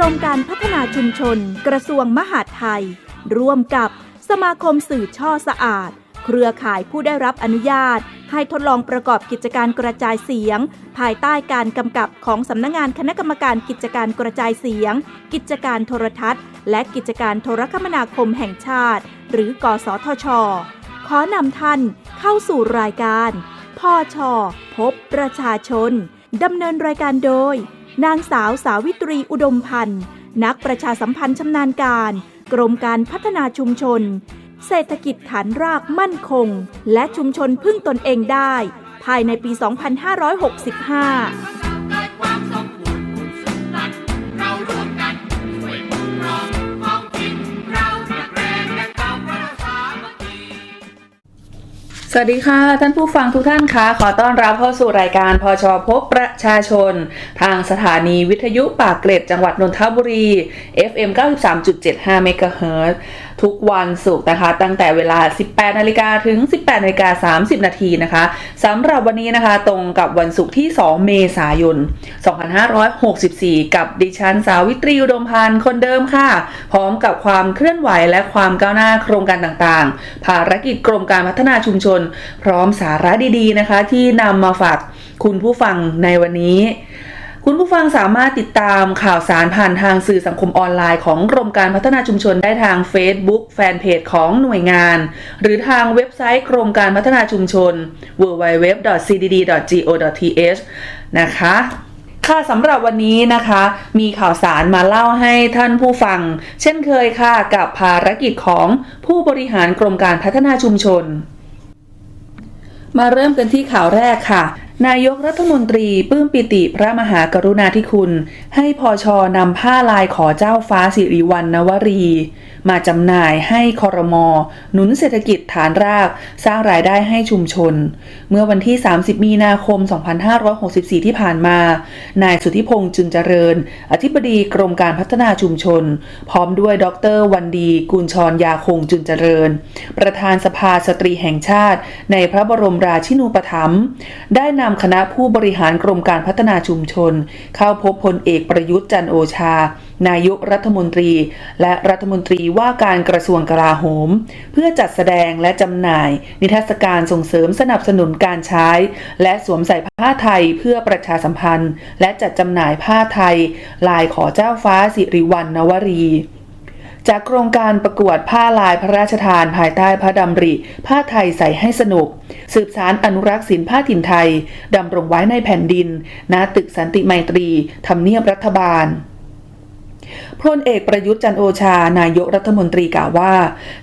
รมการพัฒนาชุมชน กระทรวงมหาดไทย ร่วมกับสมาคมสื่อช่อสะอาด เครือข่ายผู้ได้รับอนุญาต ให้ทดลองประกอบกิจการกระจายเสียง ภายใต้การกำกับของสำนักงานคณะกรรมการกิจการกระจายเสียง กิจการโทรทัศน์ และกิจการโทรคมนาคมแห่งชาติ หรือ กสทช ขอนำท่านเข้าสู่รายการพ่อชอพบประชาชนดำเนินรายการโดย นางสาวสาวิตรีอุดมพันธ์ นักประชาสัมพันธ์ชำนาญการ กรมการพัฒนาชุมชน เศรษฐกิจฐานรากมั่นคง และชุมชนพึ่งตนเองได้ ภายในปี 2565 สวัสดีค่ะท่านผู้ฟังทุกท่านคะขอต้อนรับเข้าสู่รายการพอชอพบประชาชน ทางสถานีวิทยุปากเกร็ดจังหวัดนนทบุรี FM 93.75เมกะเฮิรตซ์ ทุกวันศุกร์นะคะ ตั้งแต่เวลา 18 นาฬิกาถึง 18 นาฬิกา 30 นาทีนะคะสำหรับวันนี้นะคะตรงกับวันศุกร์ที่ 2 เมษายน 2564 กับดิฉันสาวิตรีอุดมพันธ์คนเดิมค่ะ พร้อมกับความเคลื่อนไหวและความก้าวหน้าโครงการต่างๆ ภารกิจกรมการพัฒนาชุมชน พร้อมสาระดีๆนะคะ ที่นำมาฝากคุณผู้ฟังในวันนี้ คุณผู้ฟังสามารถติดตามข่าวสารผ่านทางสื่อสังคมออนไลน์ของกรมการพัฒนาชุมชนได้ทาง Facebook แฟนเพจของหน่วยงาน หรือทางเว็บไซต์กรมการพัฒนาชุมชน www.cdd.go.th นะคะค่ะสำหรับวันนี้นะคะ มีข่าวสารมาเล่าให้ท่านผู้ฟัง เช่นเคยค่ะกับภารกิจของผู้บริหารกรมการพัฒนาชุมชน มาเริ่มกันที่ข่าวแรกค่ะ นายกรัฐมนตรีปลื้มปิติพระมหากรุณาธิคุณ ให้พอชอนำผ้าลายขอเจ้าฟ้าสิริวัณณวรี มาจำหน่ายให้คอรมอหนุนเศรษฐกิจฐานราก สร้างรายได้ให้ชุมชน เมื่อวันที่ 30 มีนาคม 2564 ที่ผ่านมา นายสุทธิพงษ์จุนเจริญ อธิบดีกรมการพัฒนาชุมชน พร้อมด้วยดรวันดีกุลชรยาคงจุนเจริญ ประธานสภาสตรีแห่งชาติ ในพระบรมราชินูปถัมภ์ได้นำคณะผู้บริหารกรมการพัฒนาชุมชน เข้าพบพลเอกประยุทธ์จันโอชา นายกรัฐมนตรี และรัฐมนตรีว่าการกระทรวงกลาโหม เพื่อจัดแสดงและจำหน่าย นิทรรศการส่งเสริมสนับสนุนการใช้ และสวมใส่ผ้าไทยเพื่อประชาสัมพันธ์ และจัดจำหน่ายผ้าไทย ลายขอเจ้าฟ้าสิริวัณณวรี จากโครงการประกวดผ้าลายพระราชทานภายใต้พระดำริ ผ้าไทยใส่ให้สนุก สืบสารอนุรักษ์ศิลป์ผ้าถิ่นไทยดำรงไว้ในแผ่นดินณตึกสันติไมตรีทำเนียบรัฐบาล พลเอกประยุทธ์จันโอชานายกรัฐมนตรีกล่าวว่า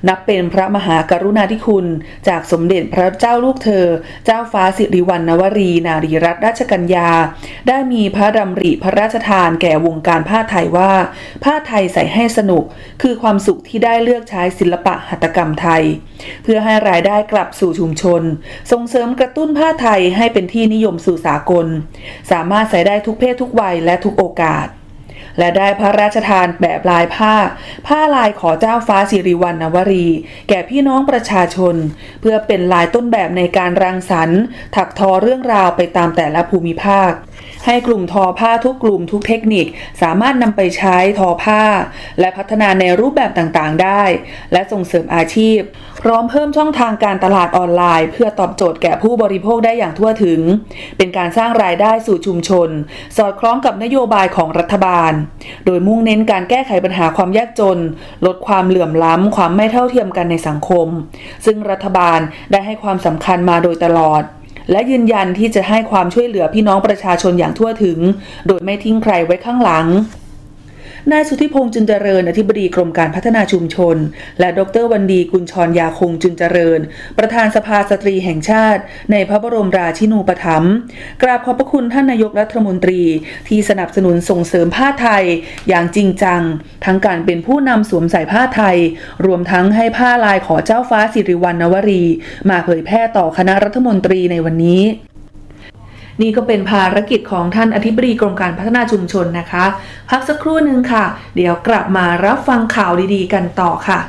นับเป็นพระมหากรุณาธิคุณ จากสมเด็จพระเจ้าลูกเธอ เจ้าฟ้าสิริวัณณวรี นารีรัตนราชกัญญา ได้มีพระดำริพระราชทานแก่วงการผ้าไทยว่า ผ้าไทยใส่ให้สนุก คือความสุขที่ได้เลือกใช้ศิลปะหัตถกรรมไทย เพื่อให้รายได้กลับสู่ชุมชน ส่งเสริมกระตุ้นผ้าไทยให้เป็นที่นิยมสู่สากล สามารถใส่ได้ทุกเพศทุกวัยและทุกโอกาส และได้พระราชทานแบบลายผ้า ผ้าลายขอเจ้าฟ้าสิริวัณณวรี แก่พี่น้องประชาชน เพื่อเป็นลายต้นแบบในการรังสรรค์ถักทอเรื่องราวไปตามแต่ละภูมิภาค ให้กลุ่มทอผ้าทุกกลุ่มทุกเทคนิค สามารถนำไปใช้ทอผ้า และพัฒนาในรูปแบบต่างๆ ได้ และส่งเสริมอาชีพ พร้อมเพิ่มช่องทางการตลาดออนไลน์ เพื่อตอบโจทย์แก่ผู้บริโภคได้อย่างทั่วถึง เป็นการสร้างรายได้สู่ชุมชน สอดคล้องกับนโยบายของรัฐบาล โดยมุ่งเน้นการแก้ไขปัญหาความยากจน ลดความเหลื่อมล้ำความไม่เท่าเทียมกันในสังคม ซึ่งรัฐบาลได้ให้ความสำคัญมาโดยตลอด และยืนยันที่จะให้ความช่วยเหลือพี่น้องประชาชนอย่างทั่วถึง โดยไม่ทิ้งใครไว้ข้างหลัง นายสุทธิพงษ์จุนเจริญอธิบดีกรมการพัฒนาชุมชน และดรวันดีกุลชรยาคงจุนเจริญ ประธานสภาสตรีแห่งชาติ ในพระบรมราชินูปถัมภ์กราบขอบพระคุณท่านนายกรัฐมนตรี ที่สนับสนุนส่งเสริมผ้าไทย อย่างจริงจัง ทั้งการเป็นผู้นำสวมใส่ผ้าไทย รวมทั้งให้ผ้าลายขอเจ้าฟ้าสิริวัณณวรี มาเผยแพร่ต่อคณะรัฐมนตรีในวันนี้ นี่ก็เป็นภารกิจของท่านอธิบดีกรมการพัฒนาชุมชนนะคะ พักสักครู่หนึ่งค่ะ เดี๋ยวกลับมารับฟังข่าวดีๆ กันต่อค่ะ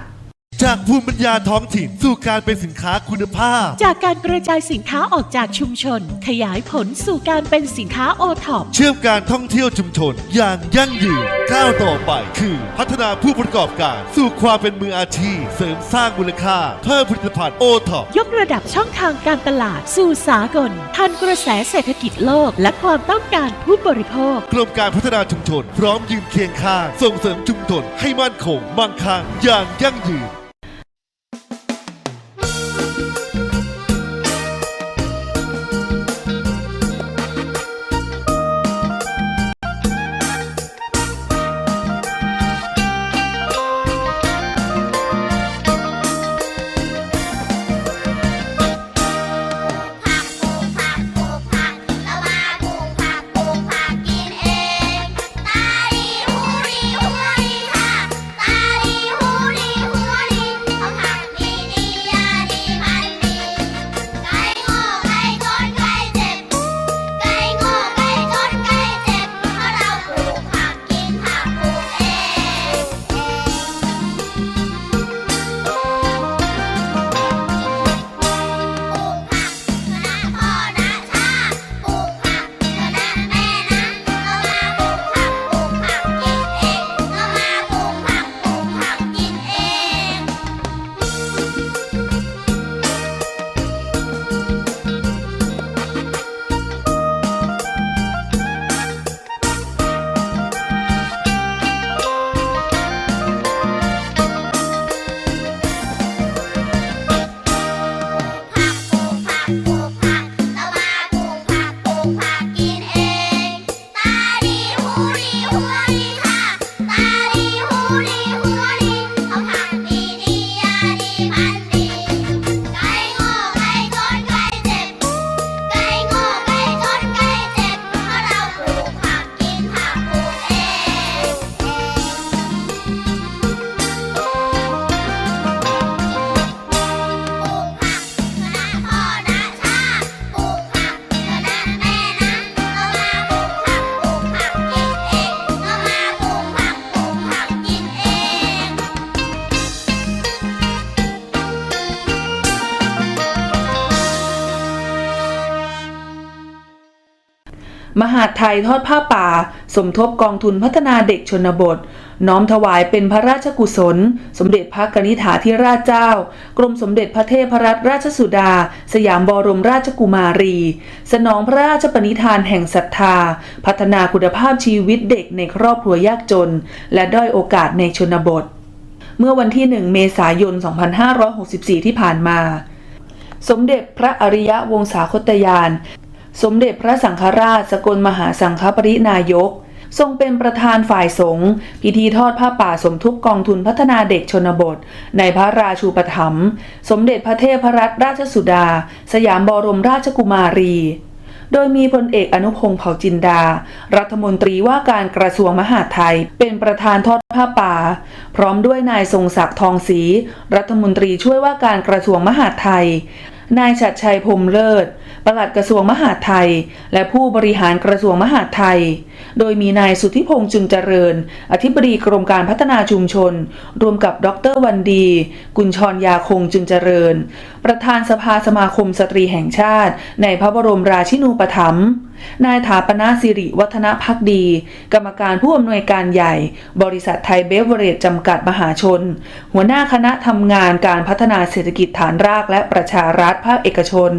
จากภูมิปัญญาท้องถิ่นสู่การเป็นสินค้าคุณภาพ จากการกระจายสินค้าออกจากชุมชน ขยายผลสู่การเป็นสินค้าโอท็อปเชื่อมการท่องเที่ยวชุมชน อย่างยั่งยืนก้าวต่อไป คือพัฒนาผู้ประกอบการ สู่ความเป็นมืออาชีพ เสริมสร้างมูลค่า เพิ่มผลิตภัณฑ์โอท็อปยกระดับช่องทางการตลาดสู่สากลทันกระแสเศรษฐกิจโลก และความต้องการผู้บริโภคกรมการพัฒนาชุมชน พร้อมยืนเคียงข้างส่งเสริมชุมชนให้มั่นคงมั่งคั่งอย่างยั่งยืน มหาดไทยทอดผ้าป่า สมทบกองทุนพัฒนาเด็กชนบท น้อมถวายเป็นพระราชกุศล สมเด็จพระกนิษฐาธิราชเจ้า กรมสมเด็จพระเทพรัตนราชสุดา สยามบรมราชกุมารี สนองพระราชปณิธานแห่งศรัทธา พัฒนาคุณภาพชีวิตเด็กในครอบครัวยากจน และด้อยโอกาสในชนบท เมื่อวันที่ 1 เมษายน 2564 ที่ผ่านมา สมเด็จพระอริยวงศาคตยาน สมเด็จพระสังฆราชสกลมหาสังฆปรินายก ทรงเป็นประธานฝ่ายสงฆ์พิธีทอดผ้าป่าสมทบกกองทุนพัฒนาเด็กชนบท ในพระราชูปถัมภ์สมเด็จพระเทพรัตนราชสุดา สยามบรมราชกุมารี โดยมีพลเอกอนุพงศ์เผ่าจินดา รัฐมนตรีว่าการกระทรวงมหาดไทย เป็นประธานทอดผ้าป่า พร้อมด้วยนายทรงศักดิ์ทองศรีรัฐมนตรีช่วยว่าการกระทรวงมหาดไทยนายชัดชัยพรมเลิศ ปลัดกระทรวงมหาดไทย และผู้บริหารกระทรวงมหาดไทย โดยมีนายสุทธิพงษ์จึงเจริญ อธิบดีกรมการพัฒนาชุมชน รวมกับดรวันดี กุญชรยาคงจึงเจริญ ประธานสภาสมาคมสตรีแห่งชาติ ในพระบรมราชินูปถัมภ์ นายถาปนาสิริวัฒนพักดี กรรมการผู้อำนวยการใหญ่ บริษัทไทยเบเวอเรจจำกัดมหาชน หัวหน้าคณะทำงานการพัฒนาเศรษฐกิจฐานรากและประชารัฐภาคเอกชน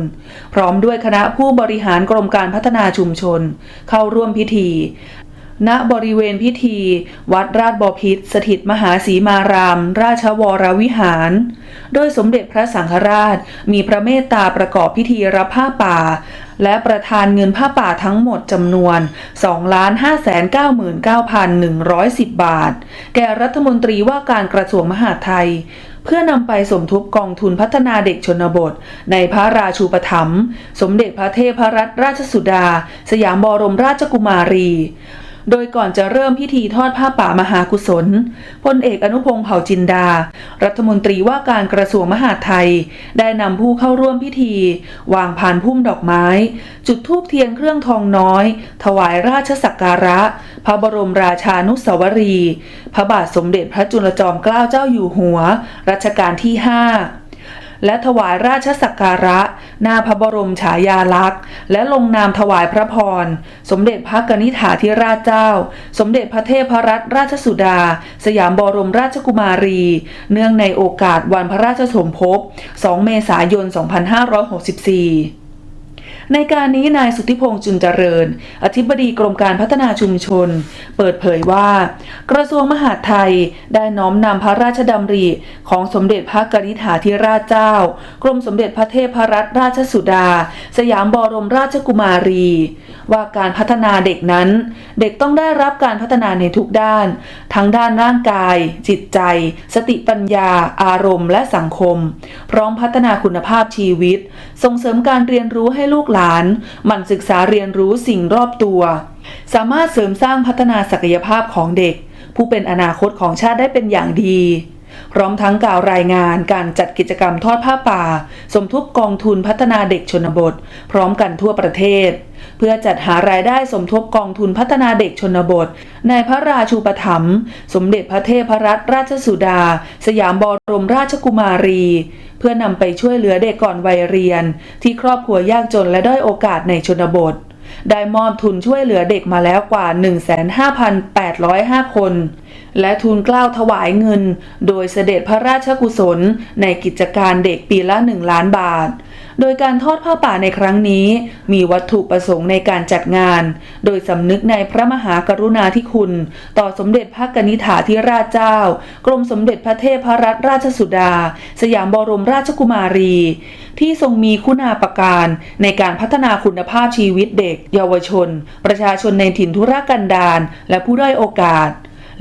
พร้อมด้วยคณะผู้บริหารกรมการพัฒนาชุมชน เข้าร่วมพิธี ณบริเวณพิธี วัดราชบพิตรสถิตมหาสีมาราม ราชวรวิหาร โดยสมเด็จพระสังฆราชมีพระเมตตาประกอบพิธีรับผ้าป่า และประทานเงินผ้าป่าทั้งหมดจำนวน 2,599,110 บาท แก่รัฐมนตรีว่าการกระทรวงมหาดไทยเพื่อนำไปสมทบกองทุนพัฒนาเด็กชนบท ในพระราชูปถัมภ์สมเด็จพระเทพรัตนราชสุดา สยามบรมราชกุมารี โดยก่อนจะเริ่มพิธีทอดผ้าป่ามหากุศลพลเอกอนุพงษ์เผ่าจินดา รัฐมนตรีว่าการกระทรวงมหาดไทย ได้นำผู้เข้าร่วมพิธี วางพานพุ่มดอกไม้ จุดธูปเทียนเครื่องทองน้อย ถวายราชสักการะ พระบรมราชานุสาวรี พระบาทสมเด็จพระจุลจอมเกล้าเจ้าอยู่หัว รัชกาลที่ 5 และถวายราชสักการะ หน้าพระบรมฉายาลักษณ์ และลงนามถวายพระพร สมเด็จพระกนิษฐาธิราชเจ้า สมเด็จพระเทพรัตนราชสุดา สยามบรมราชกุมารี เนื่องในโอกาสวันพระราชสมภพ 2 เมษายน 2564 ในการนี้นายสุทธิพงษ์จุนเจริญ อธิบดีกรมการพัฒนาชุมชน เปิดเผยว่า กระทรวงมหาดไทยได้น้อมนำพระราชดำริของสมเด็จพระกนิษฐาธิราชเจ้า กรมสมเด็จพระเทพรัตนราชสุดา สยามบรมราชกุมารี ว่าการพัฒนาเด็กนั้น เด็กต้องได้รับการพัฒนาในทุกด้าน ทั้งด้านร่างกาย จิตใจ สติปัญญา อารมณ์ และสังคม พร้อมพัฒนาคุณภาพชีวิต ส่งเสริมการเรียนรู้ให้ลูกูกหลานหมั่นศึกษาเรียนรู้สิ่งรอบตัว สามารถเสริมสร้างพัฒนาศักยภาพของเด็ก ผู้เป็นอนาคตของชาติได้เป็นอย่างดีพร้อมทั้งกล่าวรายงานการจัดกิจกรรมทอดผ้าป่า สมทบกองทุนพัฒนาเด็กชนบท พร้อมกันทั่วประเทศ เพื่อจัดหารายได้สมทบกองทุนพัฒนาเด็กชนบท ในพระราชูปถัมภ์สมเด็จพระเทพรัตนราชสุดา สยามบรมราชกุมารี เพื่อนำไปช่วยเหลือเด็กก่อนวัยเรียน ที่ครอบครัวยากจนและด้อยโอกาสในชนบท ได้มอบทุนช่วยเหลือเด็กมาแล้วกว่า 15,805 คน และทุนกล้าวถวายเงิน โดยเสด็จพระราชกุศลในกิจการเด็กปีละ 1 ล้านบาท โดยการทอดผ้าป่าในครั้งนี้ มีวัตถุประสงค์ในการจัดงาน โดยสำนึกในพระมหากรุณาธิคุณ ต่อสมเด็จพระกนิษฐาธิราชเจ้า กรมสมเด็จพระเทพรัตนราชสุดา สยามบรมราชกุมารี ที่ทรงมีคุณาประการในการพัฒนาคุณภาพชีวิตเด็ก เยาวชน ประชาชนในถิ่นทุรกันดารและผู้ด้อยโอกาส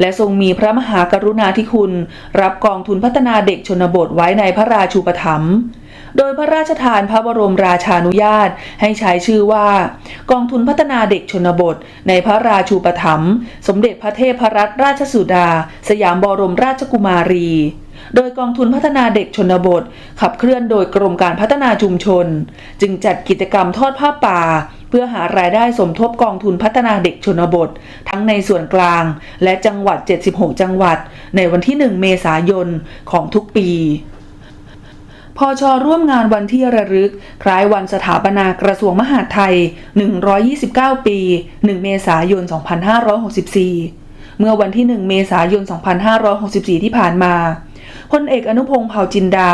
และทรงมีพระมหากรุณาธิคุณ รับกองทุนพัฒนาเด็กชนบทไว้ในพระราชูปถัมภ์ โดยพระราชทานพระบรมราชานุญาตให้ใช้ชื่อว่า กองทุนพัฒนาเด็กชนบท ในพระราชูปถัมภ์สมเด็จพระเทพรัตนราชสุดา สยามบรมราชกุมารี โดยกองทุนพัฒนาเด็กชนบท ขับเคลื่อนโดยกรมการพัฒนาชุมชน จึงจัดกิจกรรมทอดผ้าป่าเพื่อหารายได้สมทบกองทุนพัฒนาเด็กชนบท ทั้งในส่วนกลางและจังหวัด 76 จังหวัด ในวันที่ 1 เมษายนของทุกปี พอชอร่วมงานวันที่ระลึก คล้ายวันสถาปนากระทรวงมหาดไทย 129 ปี 1 เมษายน 2564 เมื่อวันที่ 1 เมษายน 2564 ที่ผ่านมาพลเอกอนุพงษ์เผ่าจินดา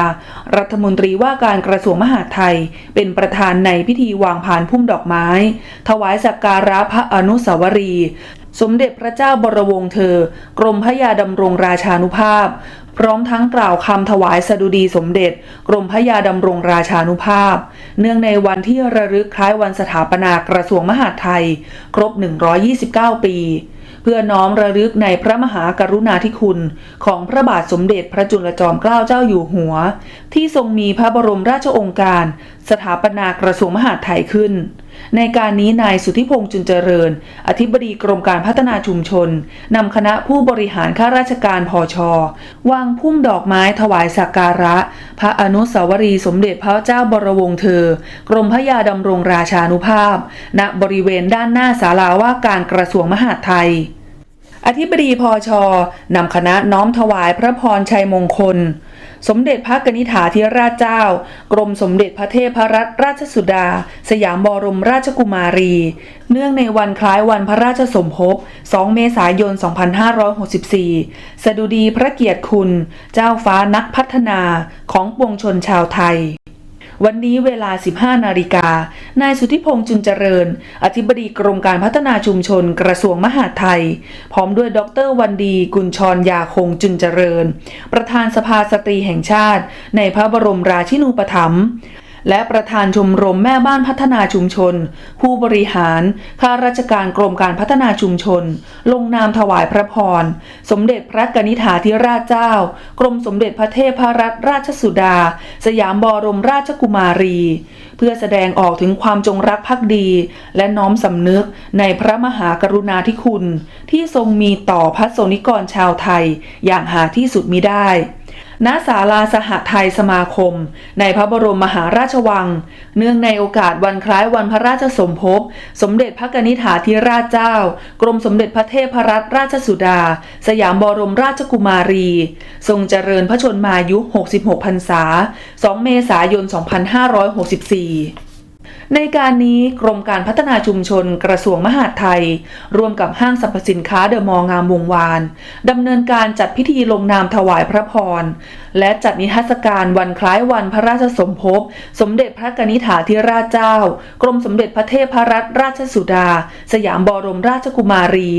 รัฐมนตรีว่าการกระทรวงมหาดไทย เป็นประธานในพิธีวางพานพุ่มดอกไม้ ถวายสักการะพระอนุสาวรีย์ สมเด็จพระเจ้าบรวงศ์เธอ กรมพระยาดำรงราชานุภาพ พร้อมทั้งกล่าวคำถวายสดุดีสมเด็จ กรมพระยาดำรงราชานุภาพ เนื่องในวันที่ระลึกคล้ายวันสถาปนากระทรวงมหาดไทย ครบ 129 ปี เพื่อน้อมระลึกในพระมหากรุณาธิคุณ ของพระบาทสมเด็จพระจุลจอมเกล้าเจ้าอยู่หัว ที่ทรงมีพระบรมราชโองการ สถาปนากระทรวงมหาดไทยขึ้น ในการนี้นายสุทธิพงษ์จุนเจริญ อธิบดีกรมการพัฒนาชุมชนนำคณะผู้บริหารข้าราชการพอชอวางพุ่มดอกไม้ถวายสักการะ พระอนุสาวรีย์สมเด็จพระเจ้าบรวงศ์เธอ กรมพระยาดำรงราชานุภาพ ณบริเวณด้านหน้าศาลาว่าการกระทรวงมหาดไทยอธิบดีพอชอนำคณะน้อมถวายพระพรชัยมงคล สมเด็จพระกนิษฐาธิราชเจ้า กรมสมเด็จพระเทพรัตนราชสุดา สยามบรมราชกุมารี เนื่องในวันคล้ายวันพระราชสมภพ 2 เมษายน 2564 สดุดีพระเกียรติคุณ เจ้าฟ้านักพัฒนาของปวงชนชาวไทย วันนี้เวลา 15 นาฬิกา นายสุทธิพงษ์จุนเจริญ อธิบดีกรมการพัฒนาชุมชนกระทรวงมหาดไทย พร้อมด้วยดรวันดีกุลชรยาคงจุนเจริญ ประธานสภาสตรีแห่งชาติ ในพระบรมราชินูปถัมภ์ และประธานชมรมแม่บ้านพัฒนาชุมชน ผู้บริหาร ข้าราชการกรมการพัฒนาชุมชน ลงนามถวายพระพร สมเด็จพระกนิษฐาธิราชเจ้า กรมสมเด็จพระเทพรัตนราชสุดา สยามบรมราชกุมารี เพื่อแสดงออกถึงความจงรักภักดี และน้อมสำนึกในพระมหากรุณาธิคุณ ที่ทรงมีต่อพระสงฆ์นิกรชาวไทย อย่างหาที่สุดมิได้ ณศาลาสหไทยสมาคม ในพระบรมมหาราชวัง เนื่องในโอกาสวันคล้ายวันพระราชสมภพ สมเด็จพระกนิษฐาธิราชเจ้า กรมสมเด็จพระเทพรัตนราชสุดา สยามบรมราชกุมารี ทรงเจริญพระชนมายุ 66 พรรษา 2 เมษายน 2564 ในการนี้กรมการพัฒนาชุมชนกระทรวงมหาดไทย ร่วมกับห้างสรรพสินค้าเดอะมอลล์งามวงวานดำเนินการจัดพิธีลงนามถวายพระพร และจัดนิทรรศการวันคล้ายวันพระราชสมภพ สมเด็จพระกนิษฐาธิราชเจ้า กรมสมเด็จพระเทพรัตนราชสุดา สยามบรมราชกุมารี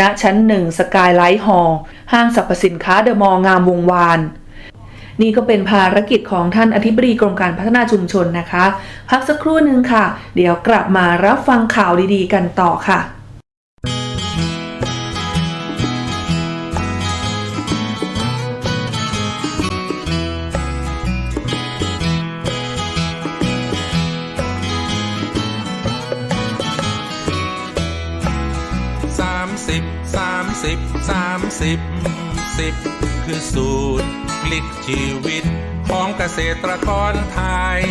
ณชั้นหนึ่งสกายไลท์ฮอลล์ห้างสรรพสินค้าเดอะมอลล์งามวงวาน นี่ก็เป็นภารกิจของท่านอธิบดีกรมการพัฒนาชุมชนนะคะ พักสักครู่หนึ่งค่ะ เดี๋ยวกลับมารับฟังข่าวดีๆ กันต่อค่ะสามสิบสามสิบสามสิบสิบคือสูตรพ ลิกชีวิตของเกษตรกรไทย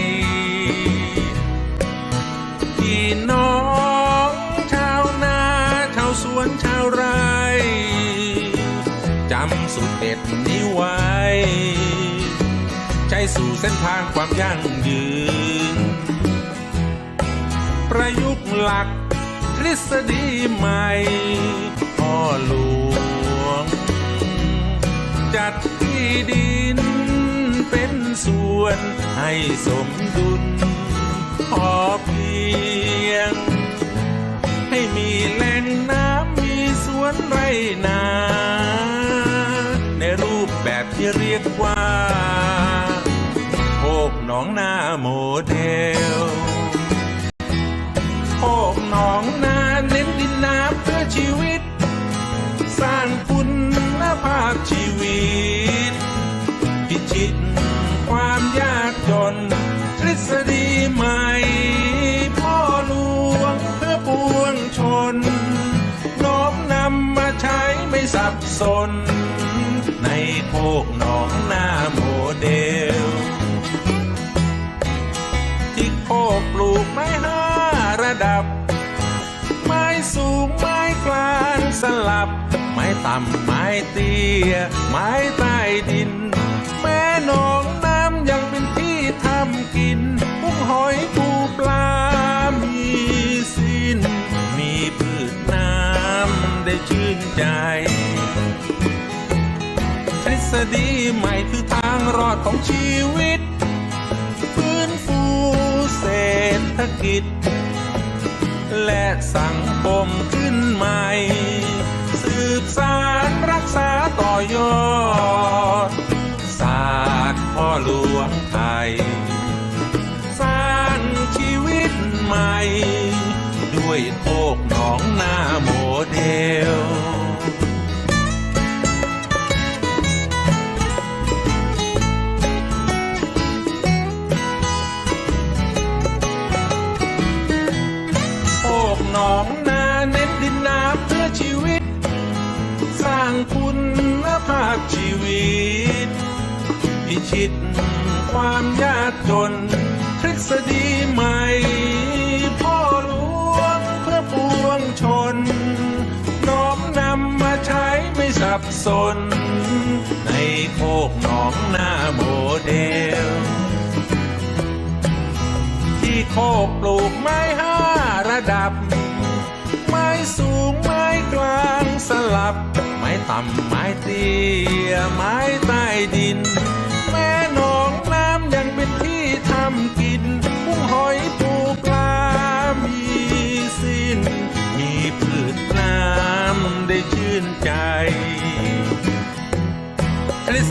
พี่น้องชาวนาชาวสวนชาวไร่จำสูตรเด็ดนี้ไว้ ใช้สู่เส้นทางความยั่งยืน ประยุกต์หลักทฤษฎีใหม่พ่อหลวง จัด ดิน เป็นส่วนให้สมดุล พอเพียง ให้มีแหล่งน้ำมีสวนไรนา ในรูปแบบที่เรียกว่าโคกหนองนาโมเดล สน ในโคกหนองนาโมเดล ที่โคกปลูกไม้ห้าระดับ ไม้สูงไม้กลางสลับ ไม้ต่ำไม้เตี้ย ไม้ใต้ดิน แม่หนองน้ำยังเป็นที่ทำกินกุ้งหอยปูปลามีสิ้น มีพืชน้ำได้ชื่นใจ ษฎีใหม่คือทางรอดของชีวิต ฟื้นฟูเศรษฐกิจ และสังคมขึ้นใหม่ สืบสารรักษาต่อยอด ศาสตร์พ่อหลวง ความยากจน ทฤษฎีใหม่ พ่อหลวงเพื่อปวงชน น้อมนำมาใช้ไม่สับสน ในโคกหนองหน้าโมเดล ที่โคกปลูกไม้ห้าระดับ ไม้สูงไม้กลางสลับ ไม้ต่ำไม้เตี้ยไม้ใต้ดิน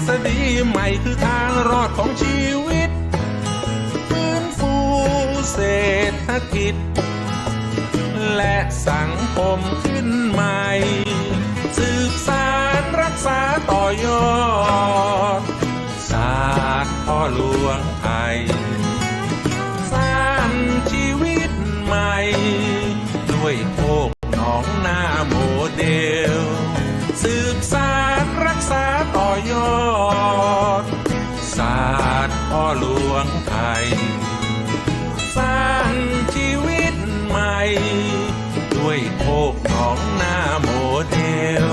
ษฎีใหม่คือทางรอดของชีวิตฟื้นฟูเศรษฐกิจ และสังคมขึ้นใหม่ สืบสารรักษาต่อยอด ศาสตร์พ่อหลวงไทยสร้างชีวิตใหม่ ด้วยโคกหนองนาโมเดล สืบสารรักษาต่อยอด หลวงไทย สร้างชีวิตใหม่ ด้วยโคกของนาโมเดล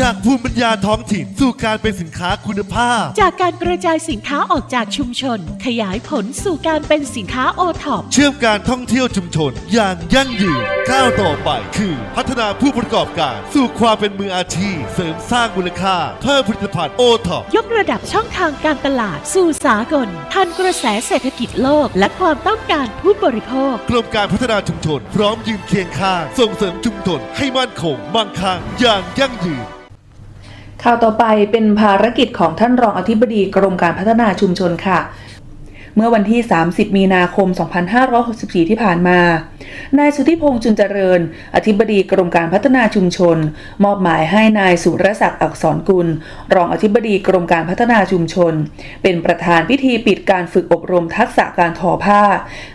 จากภูมิปัญญาท้อง ถิ่นสู่การเป็นสินค้าคุณภาพ จากการกระจายสินค้าออกจากชุมชน ขยายผลสู่การเป็นสินค้าโอท็อป เชื่อมการท่องเที่ยวชุมชน อย่างยั่งยืนก้าวต่อไป คือพัฒนาผู้ประกอบการ สู่ความเป็นมืออาชีพ เสริมสร้างมูลค่าเพิ่มผลิตภัณฑ์โอท็อปยกระดับช่องทางการตลาดสู่สากลทันกระแสเศรษฐกิจโลก และความต้องการผู้บริโภค กรมการพัฒนาชุมชน พร้อมยืนเคียงข้างส่งเสริมชุมชนให้มั่นคงมั่งคั่งอย่างยั่งยืน ข่าวต่อไปเป็นภารกิจของท่านรองอธิบดีกรมการพัฒนาชุมชนค่ะ เมื่อวันที่ 30 มีนาคม 2564 ที่ผ่านมา นายสุธิพงษ์จุนเจริญ อธิบดีกรมการพัฒนาชุมชน มอบหมายให้นายสุรศักดิ์อักษรกุล รองอธิบดีกรมการพัฒนาชุมชน เป็นประธานพิธีปิดการฝึกอบรมทักษะการทอผ้า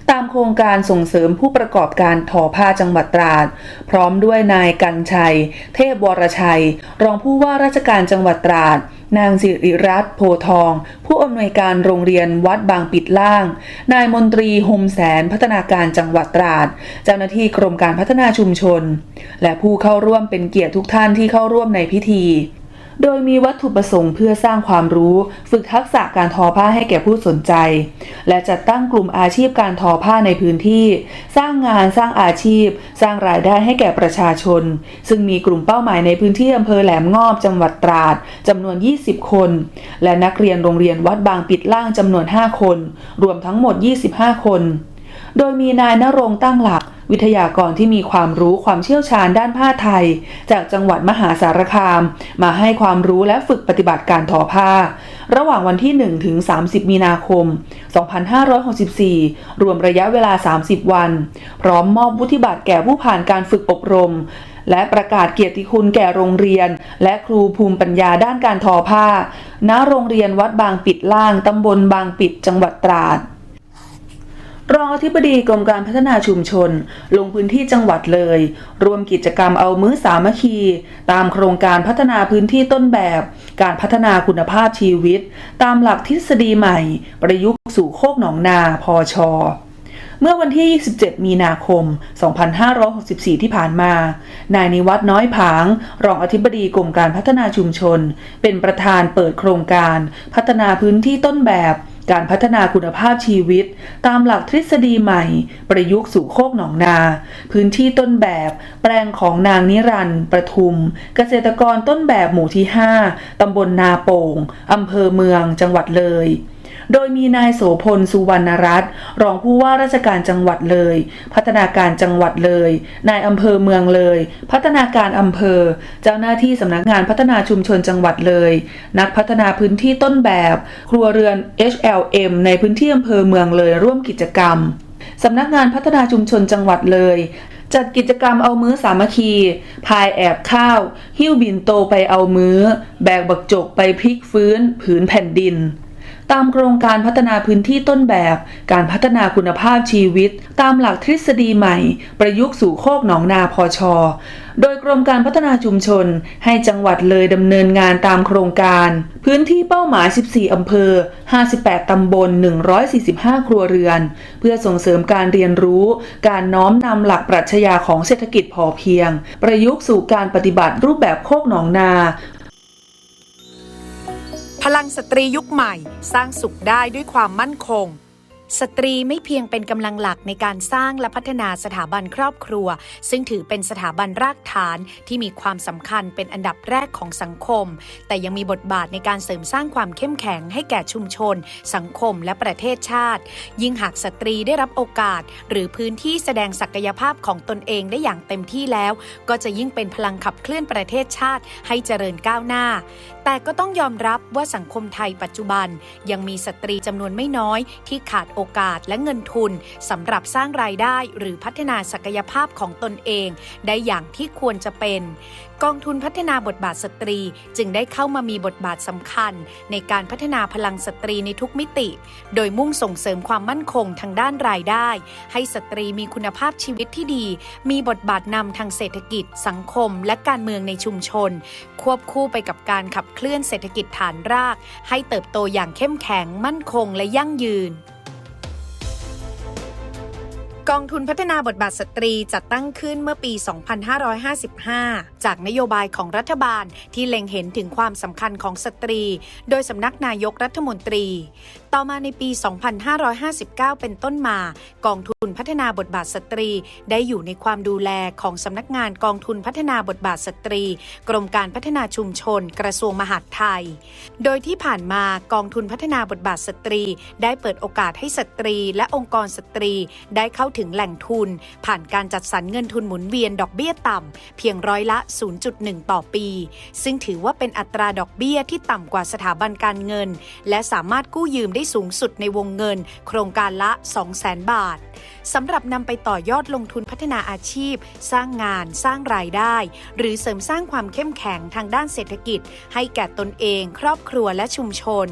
ตามโครงการส่งเสริมผู้ประกอบการทอผ้าจังหวัดตราด พร้อมด้วยนายกันชัย เทพวรชัย รองผู้ว่าราชการจังหวัดตราด นางสิริรัตน์โพทอง ผู้อำนวยการโรงเรียนวัดบางปิดล่าง นายมนตรีโฮมแสนพัฒนาการจังหวัดตราด เจ้าหน้าที่กรมการพัฒนาชุมชน และผู้เข้าร่วมเป็นเกียรติทุกท่านที่เข้าร่วมในพิธี โดยมีวัตถุประสงค์เพื่อสร้างความรู้ฝึกทักษะการทอผ้าให้แก่ผู้สนใจ และจัดตั้งกลุ่มอาชีพการทอผ้าในพื้นที่ สร้างงานสร้างอาชีพ สร้างรายได้ให้แก่ประชาชน ซึ่งมีกลุ่มเป้าหมายในพื้นที่อำเภอแหลมงอบจังหวัดตราดจำนวน 20 คน และนักเรียนโรงเรียนวัดบางปิดล่างจำนวน 5 คน รวมทั้งหมด 25 คน โดยมีนายนรงตั้งหลัก วิทยากรที่มีความรู้ความเชี่ยวชาญด้านผ้าไทย จากจังหวัดมหาสารคาม มาให้ความรู้และฝึกปฏิบัติการทอผ้า ระหว่างวันที่ 1 ถึง 30 มีนาคม 2564 รวมระยะเวลา 30 วัน พร้อมมอบวุฒิบัตรแก่ผู้ผ่านการฝึกอบรมและประกาศเกียรติคุณแก่โรงเรียน และครูภูมิปัญญาด้านการทอผ้า ณ โรงเรียนวัดบางปิดล่าง ตำบลบางปิด จังหวัดตราด รองอธิบดีกรมการพัฒนาชุมชน ลงพื้นที่จังหวัดเลย รวมกิจกรรมเอามื้อสามัคคี ตามโครงการพัฒนาพื้นที่ต้นแบบ การพัฒนาคุณภาพชีวิต ตามหลักทฤษฎีใหม่ ประยุกต์สู่โคกหนองนาพอชอเมื่อวันที่ 27 มีนาคม 2564 ที่ผ่านมา นายนิวัฒน้อยผาง รองอธิบดีกรมการพัฒนาชุมชน เป็นประธานเปิดโครงการ พัฒนาพื้นที่ต้นแบบ การพัฒนาคุณภาพชีวิต ตามหลักทฤษฎีใหม่ ประยุกต์สู่โคกหนองนา พื้นที่ต้นแบบ แปลงของนางนิรันดร์ประทุม เกษตรกรต้นแบบหมู่ที่ 5 ตำบลนาโป่ง อำเภอเมือง จังหวัดเลย โดยมีนายโสพลสุวรรณรัตน์รองผู้ว่าราชการจังหวัดเลย พัฒนาการจังหวัดเลย นายอำเภอเมืองเลย พัฒนาการอำเภอ เจ้าหน้าที่สำนักงานพัฒนาชุมชนจังหวัดเลย นักพัฒนาพื้นที่ต้นแบบ ครัวเรือน HLM ในพื้นที่อำเภอเมืองเลยร่วมกิจกรรมสำนักงานพัฒนาชุมชนจังหวัดเลยจัดกิจกรรมเอามื้อสามัคคี พายแอบข้าว หิ้วบินโตไปเอามื้อ แบกบักจกไปพลิกฟื้น ผืนแผ่นดิน ตามโครงการพัฒนาพื้นที่ต้นแบบ การพัฒนาคุณภาพชีวิต ตามหลักทฤษฎีใหม่ ประยุกต์สู่โคกหนองนาพอชอโดยกรมการพัฒนาชุมชน ให้จังหวัดเลยดำเนินงานตามโครงการ พื้นที่เป้าหมาย 14 อำเภอ 58 ตำบล 145 ครัวเรือน เพื่อส่งเสริมการเรียนรู้ การน้อมนำหลักปรัชญาของเศรษฐกิจพอเพียง ประยุกต์สู่การปฏิบัติรูปแบบโคกหนองนา พลังสตรียุคใหม่ สร้างสุขได้ด้วยความมั่นคง สตรีไม่เพียงเป็นกำลังหลักในการสร้างและพัฒนาสถาบันครอบครัว ซึ่งถือเป็นสถาบันรากฐานที่มีความสำคัญเป็นอันดับแรกของสังคม แต่ยังมีบทบาทในการเสริมสร้างความเข้มแข็งให้แก่ชุมชน สังคมและประเทศชาติ ยิ่งหากสตรีได้รับโอกาส หรือพื้นที่แสดงศักยภาพของตนเองได้อย่างเต็มที่แล้ว ก็จะยิ่งเป็นพลังขับเคลื่อนประเทศชาติให้เจริญก้าวหน้า แต่ก็ต้องยอมรับว่าสังคมไทยปัจจุบัน ยังมีสตรีจำนวนไม่น้อย ที่ขาดโอกาสและเงินทุนสำหรับสร้างรายได้ หรือพัฒนาศักยภาพของตนเอง ได้อย่างที่ควรจะเป็น กองทุนพัฒนาบทบาทสตรีจึงได้เข้ามามีบทบาทสำคัญ ในการพัฒนาพลังสตรีในทุกมิติ โดยมุ่งส่งเสริมความมั่นคงทางด้านรายได้ ให้สตรีมีคุณภาพชีวิตที่ดี มีบทบาทนำทางเศรษฐกิจ สังคม และการเมืองในชุมชน ควบคู่ไปกับการขับเคลื่อนเศรษฐกิจฐานราก ให้เติบโตอย่างเข้มแข็ง มั่นคงและยั่งยืน กองทุนพัฒนาบทบาทสตรีจัดตั้งขึ้นเมื่อปี 2555 จากนโยบายของรัฐบาลที่เล็งเห็นถึงความสำคัญของสตรี โดยสำนักนายกรัฐมนตรีต่อมาในปี 2559 เป็นต้นมา กองทุนพัฒนาบทบาทสตรี ได้อยู่ในความดูแลของสำนักงานกองทุนพัฒนาบทบาทสตรี กรมการพัฒนาชุมชน กระทรวงมหาดไทย โดยที่ผ่านมากองทุนพัฒนาบทบาทสตรี ได้เปิดโอกาสให้สตรี และองค์กรสตรี ได้เข้าถึงแหล่งทุน ผ่านการจัดสรรเงินทุนหมุนเวียนดอกเบี้ยต่ำเพียงร้อยละ 0.1 ต่อปี ซึ่งถือว่าเป็นอัตราดอกเบี้ยที่ต่ำกว่าสถาบันการเงิน และสามารถกู้ยืมได้สูงสุดในวงเงิน โครงการละ 200,000 บาทสำหรับนำไปต่อยอดลงทุนพัฒนาอาชีพ สร้างงาน สร้างรายได้ หรือเสริมสร้างความเข้มแข็งทางด้านเศรษฐกิจ ให้แก่ตนเอง ครอบครัวและชุมชน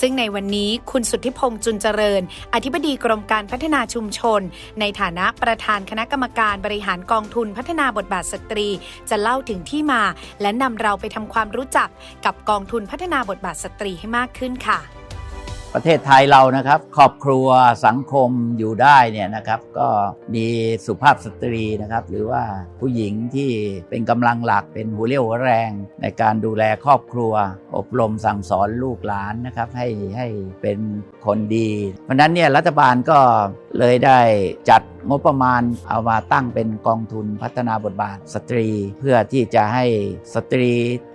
ซึ่งในวันนี้คุณสุทธิพงษ์จุนเจริญ อธิบดีกรมการพัฒนาชุมชน ในฐานะประธานคณะกรรมการบริหารกองทุนพัฒนาบทบาทสตรี จะเล่าถึงที่มา และนำเราไปทำความรู้จักกับกองทุนพัฒนาบทบาทสตรีให้มากขึ้นค่ะ ประเทศไทยเรานะครับ ครอบครัวสังคมอยู่ได้เนี่ยนะครับ ก็มีสุภาพสตรีนะครับ หรือว่าผู้หญิงที่เป็นกำลังหลักเป็นหัวเรี่ยวหัวแรง ในการดูแลครอบครัว อบรมสั่งสอนลูกหลานนะครับให้ให้เป็นคนดี เพราะฉะนั้นเนี่ยรัฐบาลก็เลยได้จัดงบประมาณเอามาตั้งเป็นกองทุนพัฒนาบทบาทสตรี เพื่อที่จะให้สตรี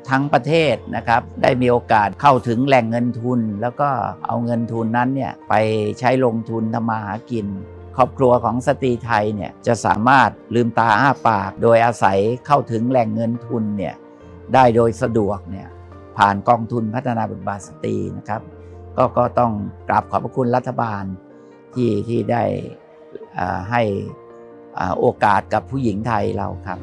ทั้งประเทศนะครับได้มีโอกาสเข้าถึงแหล่งเงินทุน แล้วก็เอาเงินทุนนั้นเนี่ยไปใช้ลงทุนทำมาหากิน ครอบครัวของสตรีไทยเนี่ยจะสามารถลืมตาอ้าปาก โดยอาศัยเข้าถึงแหล่งเงินทุนเนี่ยได้โดยสะดวกเนี่ยผ่านกองทุนพัฒนาบทบาทสตรีนะครับก็ก็ต้องกราบขอบพระคุณรัฐบาลที่ที่ได้อ่าให้อาโอกาสกับผู้หญิงไทยเราครับ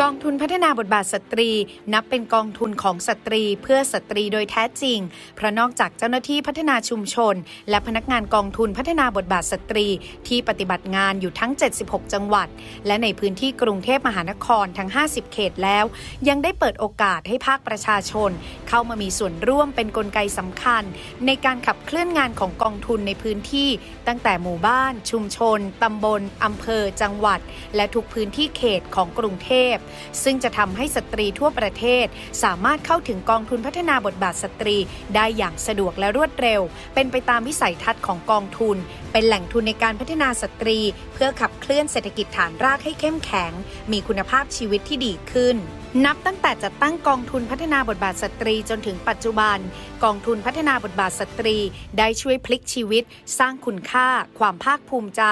กองทุนพัฒนาบทบาทสตรี นับเป็นกองทุนของสตรีเพื่อสตรีโดยแท้จริง เพราะนอกจากเจ้าหน้าที่พัฒนาชุมชน และพนักงานกองทุนพัฒนาบทบาทสตรี ที่ปฏิบัติงานอยู่ทั้ง 76 จังหวัด และในพื้นที่กรุงเทพมหานครทั้ง 50 เขตแล้ว ยังได้เปิดโอกาสให้ภาคประชาชน เข้ามามีส่วนร่วมเป็นนกลไกสำคัญ ในการขับเคลื่อนงานของกองทุนในพื้นที่ ตั้งแต่หมู่บ้าน ชุมชนตำบลอำเภอ จังหวัด และทุกพื้นที่เขตของกรุงเทพซึ่งจะทำให้สตรีทั่วประเทศ สามารถเข้าถึงกองทุนพัฒนาบทบาทสตรี ได้อย่างสะดวกและรวดเร็ว เป็นไปตามวิสัยทัศน์ของกองทุน เป็นแหล่งทุนในการพัฒนาสตรี เพื่อขับเคลื่อนเศรษฐกิจฐานรากให้เข้มแข็ง มีคุณภาพชีวิตที่ดีขึ้น นับตั้งแต่จัดตั้งกองทุนพัฒนาบทบาทสตรีจนถึงปัจจุบัน กองทุนพัฒนาบทบาทสตรี ได้ช่วยพลิกชีวิต สร้างคุณค่า ความภาคภูมิใจ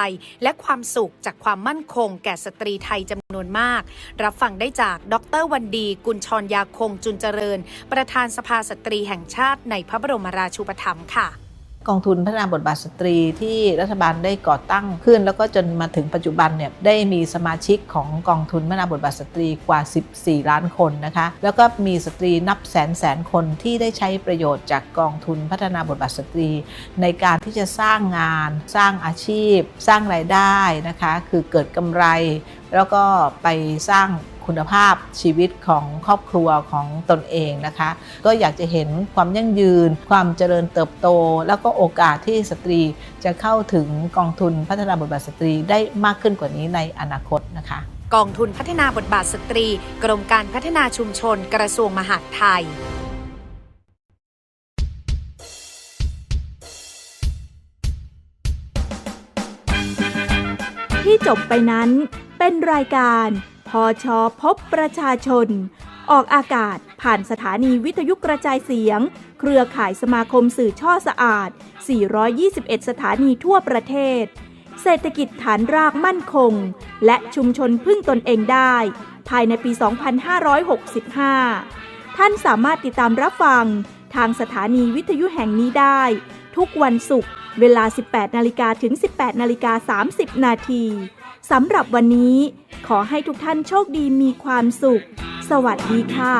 และความสุขจากความมั่นคง แก่สตรีไทยจำนวนมาก รับฟังได้จากดรวันดี กุลชรยาคงจุนเจริญ ประธานสภาสตรีแห่งชาติในพระบรมราชูปถัมภ์ค่ะ กองทุนพัฒนาบทบาทสตรีที่รัฐบาลได้ก่อตั้งขึ้น แล้วก็จนมาถึงปัจจุบันเนี่ยได้มีสมาชิกของกองทุนพัฒนาบทบาทสตรีกว่า 14 ล้านคนนะคะแล้วก็มีสตรีนับแสนแสนคนที่ได้ใช้ประโยชน์จากกองทุนพัฒนาบทบาทสตรี ในการที่จะสร้างงาน สร้างอาชีพ สร้างรายได้นะคะคือเกิดกำไร แล้วก็ไปสร้าง คุณภาพชีวิตของครอบครัวของตนเองนะคะ ก็อยากจะเห็นความยั่งยืน ความเจริญเติบโต แล้วก็โอกาสที่สตรีจะเข้าถึงกองทุนพัฒนาบทบาทสตรีได้มากขึ้นกว่านี้ในอนาคตนะคะ กองทุนพัฒนาบทบาทสตรี กรมการพัฒนาชุมชน กระทรวงมหาดไทยกบไปนั้นเป็นรายการ พอชอพบประชาชน ออกอากาศผ่านสถานีวิทยุกระจายเสียง เครือข่ายสมาคมสื่อช่อสะอาด 421 สถานีทั่วประเทศ เศรษฐกิจฐานรากมั่นคง และชุมชนพึ่งตนเองได้ ภายในปี 2565 ท่านสามารถติดตามรับฟัง ทางสถานีวิทยุแห่งนี้ได้ ทุกวันศุกร์เวลา 18 นาฬิกาถึง 18 นาฬิกา 30 นาที สำหรับวันนี้ ขอให้ทุกท่านโชคดีมีความสุข สวัสดีค่ะ